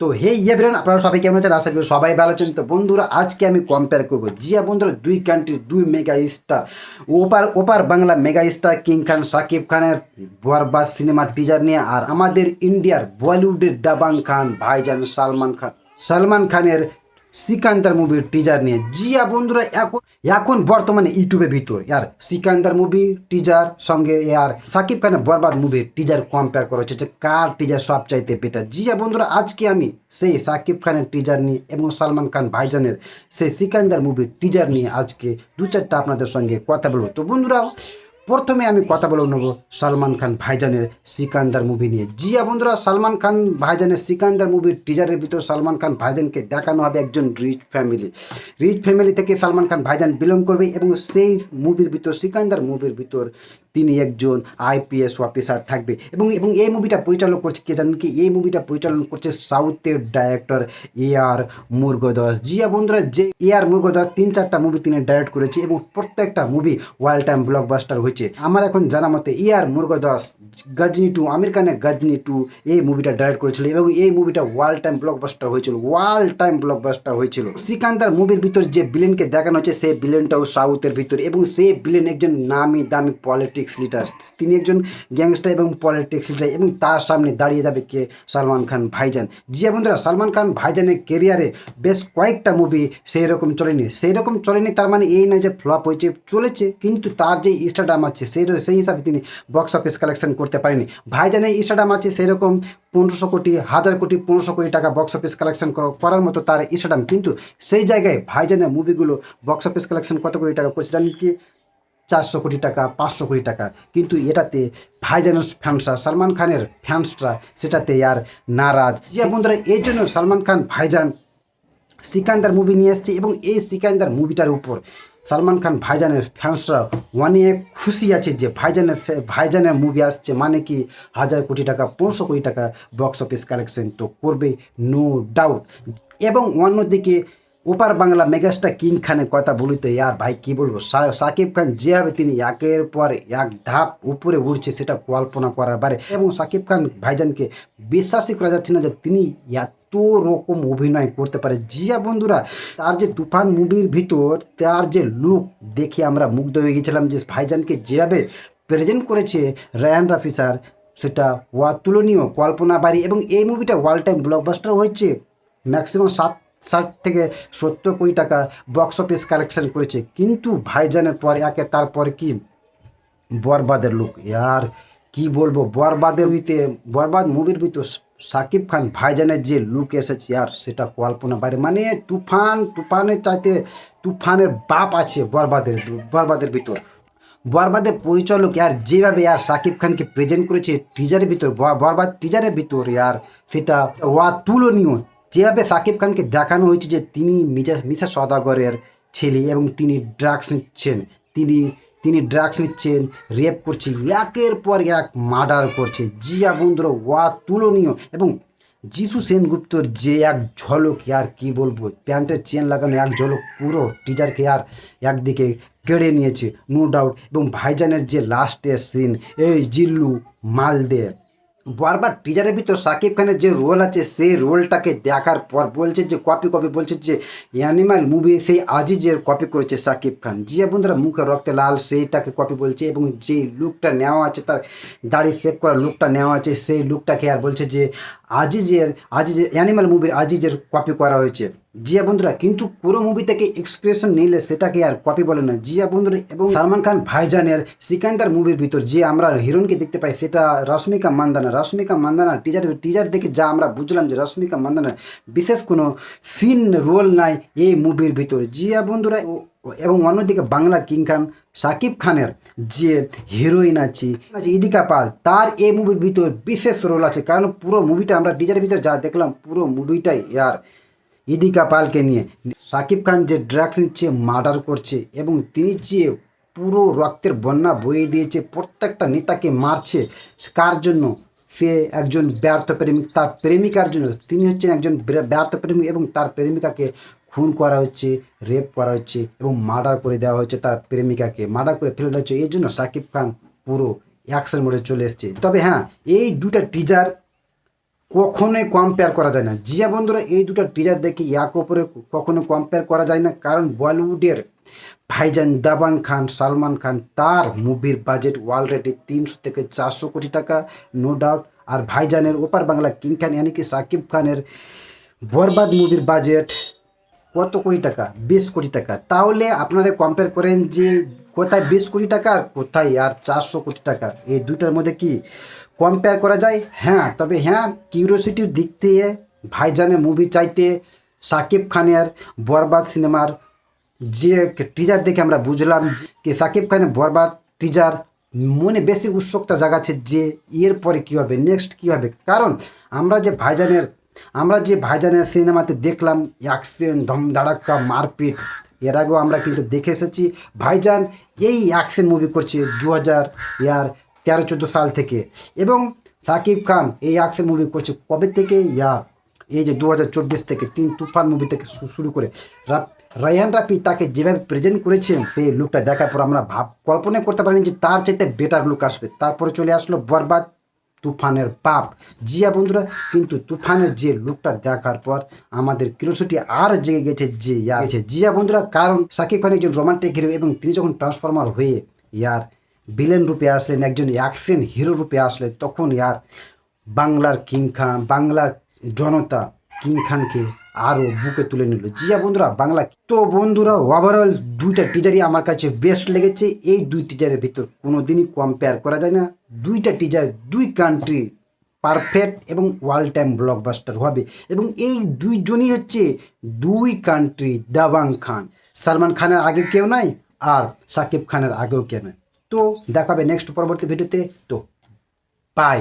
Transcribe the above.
তো হে ইয়ে আপনারা সবাই কেমন আছেন? আশা করি সবাই ভালো আছেন। তো বন্ধুরা, আজকে আমি কম্পেয়ার করব। জিয়া বন্ধুরা, দুই কান্ট্রির দুই মেগা স্টার ওপার ওপার Bangla mega star king Khan Shakib খানের বরবাদ সিনেমার টিজার নিয়ে, আর আমাদের ইন্ডিয়ার বলিউডের দাবাং খান, ভাইজান সালমান খান। সালমান খানের সিকান্দার মুভির টিজার নিয়ে। জিয়া, বন্ধুরা, এখন এখন বর্তমানে ইউটিউবের ভিতর। ইয়ার সিকান্দার মুভি টিজার সঙ্গে আর সাকিব খানের বরবাদ মুভির টিজার কম্পেয়ার করা হচ্ছে কার টিজার সব চাইতে বেটার জিয়া, বন্ধুরা, আজকে আমি সেই সাকিব খানের টিজার নিয়ে এবং সালমান খান ভাইজানের সেই সিকান্দার মুভির টিজার নিয়ে আজকে দু চারটা আপনাদের সঙ্গে কথা বলব। তো বন্ধুরা প্রথমে আমি কথা বলে নেব সালমান খান ভাইজানের সিকান্দার মুভি নিয়ে। জিয়া বন্ধুরা, সালমান খান ভাইজানের সিকান্দার মুভির টিজারের ভিতর সালমান খান ভাইজানকে দেখানো হবে একজন রিচ ফ্যামিলি রিচ ফ্যামিলি থেকে সালমান খান ভাইজান বিলং করবে এবং সেই মুভির ভিতর, সিকান্দার মুভির ভিতর তিনি একজন আইপিএস অফিসার থাকবে। এবং এবং এই মুভিটা পরিচালনা করছে, কে জানেন কি? এই মুভিটা পরিচালনা করছে সাউথের ডাইরেক্টর এ আর মুরগদাস। জিয়া বন্ধুরা, যে এ আর মুরগদাস, তিন চারটা মুভি তিনি ডাইরেক্ট করেছে এবং প্রত্যেকটা মুভি ওয়ার্ল্ড টাইম ব্লকবাস্টার হয়েছে। আমার এখন জানা মতে এ আর মুরগদাস, গজনি টু আমির খানের গজনি টু এই মুভিটা ডাইরেক্ট করেছিল এবং এই মুভিটা ওয়ার্ল্ড টাইম ব্লকবাস্টার হয়েছিল ওয়ার্ল্ড টাইম ব্লকবাস্টার হয়েছিল। সিকান্দার মুভির ভিতর যে বিলেনকে দেখানো হচ্ছে সেই বিলেনটাও সাউথের ভিতর এবং সেই বিলেন একজন নামি দামি পলিটিক্স লিডার তিনি একজন গ্যাংস্টার এবং পলিটিক্স লিডার এবং তার সামনে দাঁড়িয়ে যাবে কে? সালমান খান ভাইজান। জিয়া বন্ধুরা, সালমান খান ভাইজানের কেরিয়ারে বেশ কয়েকটা মুভি সেই রকম চলেনি। সেই রকম চলেনি, তার মানে এই নয় যে ফ্লপ হয়েছে, চলেছে, কিন্তু তার যে স্টাডাম আছে সেই সেই হিসাবে তিনি বক্স অফিস কালেকশন করতে পারেনি ভাইজানের স্টাডাম আছে সেই রকম পনেরোশো কোটি হাজার কোটি পনেরোশো কোটি টাকা বক্স অফিস কালেকশন করার মতো তার স্টাডাম কিন্তু সেই জায়গায় ভাইজানের মুভিগুলো বক্স অফিস কালেকশন কত কোটি টাকা করছে জানেন কি? চারশো কোটি টাকা পাঁচশো কোটি টাকা। কিন্তু এটাতে ভাইজানের ফ্যান্সরা সালমান খানের ফ্যান্সরা সেটাতে আর নারাজ। যে বন্ধুরা এই জন্য সালমান খান ভাইজান সিকান্দার মুভি নিয়ে এসছে এবং এই সিকান্দার মুভিটার উপর সালমান খান ভাইজানের ফ্যান্সরা অনেক খুশি আছে যে ভাইজানের ভাইজানের মুভি আসছে মানে কি হাজার কোটি টাকা, পনেরোশো কোটি টাকা বক্স অফিস কালেকশন তো করবে নো ডাউট এবং অন্যদিকে ওপার বাংলা মেগাস্টার কিং খানের কথা বলি তো ইয়ার ভাই কি বলব সাকিব খান যেভাবে তিনি একের পর এক ধাপ উপরে উঠছে, সেটা কল্পনা করার বারে। এবং সাকিব খান ভাইজানকে বিশ্বাসই করা যাচ্ছে না যে তিনি এত রকম অভিনয় করতে পারে। জিয়া বন্ধুরা, তার যে তুফান মুভির ভিতর, তার যে লুক দেখে আমরা মুগ্ধ হয়ে গেছিলাম যে ভাইজানকে যেভাবে প্রেজেন্ট করেছে রায়ান রাফি স্যার সেটা অতুলনীয় কল্পনা বাড়ি এবং এই মুভিটা ওয়ার্ল্ড টাইম ব্লকবাস্টার হয়েছে। ম্যাক্সিমাম সাত, ষাট থেকে সত্তর কোটি টাকা বক্স অফিস কালেকশন করেছে। কিন্তু ভাইজানের পর একে, তারপর কি? বরবাদের লোক আর কি বলব? বরবাদের উইতে বরবাদ মুভির ভিতর সাকিব খান ভাইজানের যে লুক এসেছে, আর সেটা কল্পনা বাইরে। মানে তুফান, তুফানের চাইতে তুফানের বাপ আছে বরবাদের বরবাদের ভিতর। বরবাদের পরিচালক আর যেভাবে আর সাকিব খানকে প্রেজেন্ট করেছে টিজারের ভিতর বরবাদ টিজারের ভিতর, আর সেটা অতুলনীয় যেভাবে সাকিব খানকে দেখানো হয়েছে যে তিনি মিজা মিসা সদাগরের ছেলে এবং তিনি ড্রাগস নিচ্ছেন, তিনি তিনি ড্রাগস নিচ্ছেন রেপ করছে, একের পর এক মার্ডার করছে। জিয়া বন্ধুরা অতুলনীয় এবং যিশু সেনগুপ্তর যে এক ঝলক, আর কি বলব, প্যান্টের চেন লাগানো এক ঝলক পুরো টিজারকে আর একদিকে কেড়ে নিয়েছে নো ডাউট এবং ভাইজানের যে লাস্টের সিন এই জিল্লু মালদে। বারবার টিজারের ভিতর সাকিব খানের যে রোল আছে, সেই রোলটাকে দেখার পর বলছে যে কপি কপি বলছে যে অ্যানিমাল মুভি সেই আজই যে কপি করেছে সাকিব খান। যে বন্ধুরা, মুখে রক্তে লাল, সেইটাকে কপি বলছে এবং যে লুকটা নেওয়া আছে, তার দাড়ি সেভ করা লুকটা নেওয়া আছে, সেই লুকটাকে আর বলছে যে আজিজের আজিজের অ্যানিমাল মুভির আজিজের কপি করা হয়েছে। জিয়া বন্ধুরা, কিন্তু পুরো মুভি থেকে এক্সপ্রেশন নিলে সেটাকে আর কপি বলে না। জিয়া বন্ধুরা এবং সালমান খান ভাইজানের সিকান্দার মুভির ভিতর যে আমরা হিরোইনকে দেখতে পাই, সেটা রশ্মিকা মান্দানা। রশ্মিকা মান্দানা টিজার টিজার দেখে যা আমরা বুঝলাম যে রশ্মিকা মান্দানা বিশেষ কোনো সিন রোল নাই এই মুভির ভিতর। জিয়া বন্ধুরা এবং অন্যদিকে বাংলা কিং খান সাকিব খানের যে হিরোইন আছে ইদিকা পাল, তার এই মুভির ভিতর বিশেষ রোল আছে। কারণ পুরো মুভিটা আমরা টিজারের ভিতরে যা দেখলাম, পুরো মুভিটাই ইয়ার ইদিকা পালকে নিয়ে। সাকিব খান যে ড্রাগস নিচ্ছে মার্ডার করছে এবং তিনি যে পুরো রক্তের বন্যা বয়ে দিয়েছে, প্রত্যেকটা নেতাকে মারছে, কার জন্য? সে একজন ব্যর্থ প্রেমিক, তার প্রেমিকার জন্য। তিনি হচ্ছেন একজন ব্যর্থ প্রেমিক এবং তার প্রেমিকাকে খুন করা হচ্ছে রেপ করা হচ্ছে এবং মার্ডার করে দেওয়া হচ্ছে তার প্রেমিকাকে। মার্ডার করে ফেলে দেওয়া হচ্ছে। এই জন্য সাকিব খান পুরো অ্যাকশন মোডে চলে এসছে। তবে হ্যাঁ এই দুটা টিজার কখনোই কম্পেয়ার করা যায় না। জিয়া বন্ধুরা, এই দুটো টিজার দেখে এক ওপরে কখনো কম্পেয়ার করা যায় না। কারণ বলিউডের ভাইজান দাবাং খান, সালমান খান তার মুভির বাজেট অলরেডি তিনশো থেকে চারশো কোটি টাকা নো ডাউট আর ভাইজানের ওপার বাংলা কিং খান ইয়ানি কি সাকিব খানের বরবাদ মুভির বাজেট কত কোটি টাকা? বিশ কোটি টাকা। তাহলে আপনারা কম্পেয়ার করেন যে কোথায় বিশ কোটি টাকা আর কোথায় আর চারশো কোটি টাকা। এই দুটার মধ্যে কি কম্পেয়ার করা যায়? হ্যাঁ তবে হ্যাঁ কিউরিওসিটির দিক থেকে ভাইজানের মুভি চাইতে সাকিব খানের বরবাদ সিনেমার যে টিজার দেখে আমরা বুঝলাম যে সাকিব খানের বরবাদ টিজার মনে বেশি উৎসুকতা জাগাচ্ছে যে এর পরে কী হবে নেক্সট কী হবে। কারণ আমরা যে ভাইজানের আমরা যে ভাইজানের সিনেমাতে দেখলাম, অ্যাকশন, ধমধাড়াক্কা, মারপিট, এর আগেও আমরা কিন্তু দেখে এসেছি। ভাইজান এই অ্যাকশন মুভি করছে দু হাজার ইয়ার তেরো, চোদ্দ সাল থেকে। এবং সাকিব খান এই অ্যাকশন মুভি করছে কবে থেকে? ইয়ার এই যে দু হাজার চব্বিশ থেকে তিন তুফান মুভি থেকে শুরু করে। রায়হান রাফি তাকে যেভাবে প্রেজেন্ট করেছেন, সেই লুকটা দেখার পর আমরা ভাব কল্পনা করতে পারিনি যে তার চাইতে বেটার লুক আসবে। তারপরে চলে আসলো বরবাদ। তুফানের পাপ। জিয়া বন্ধুরা কিন্তু তুফানের যে লুকটা দেখার পর আমাদের কিরোসিটি আর জেগে গেছে যে ইয়া গেছে। জিয়া বন্ধুরা কারণ সাকিব খান একজন রোমান্টিক হিরো এবং তিনি যখন ট্রান্সফর্মার হয়ে ইয়ার ভিলেন রূপে আসলেন একজন অ্যাকশন হিরো রূপে আসলেন তখন ইয়ার বাংলার কিং খান বাংলার জনতা কিং খানকে আরও বুকে তুলে নিল। জিয়া বন্ধুরা, বাংলা তো বন্ধুরা ওভারঅল দুইটা টিজারই আমার কাছে বেস্ট লেগেছে। এই দুই টিজারের ভিতর কোনো দিনই কম্পেয়ার করা যায় না। দুইটা টিজার দুই কান্ট্রি পারফেক্ট এবং ওয়াল টাইম ব্লকবাস্টার হবে। এবং এই দুইজনই হচ্ছে দুই কান্ট্রি দাবাং খান। সালমান খানের আগে কেউ নাই আর সাকিব খানের আগেও কেউ নাই। তো দেখাবে নেক্সট পরবর্তী ভিডিওতে তো। বাই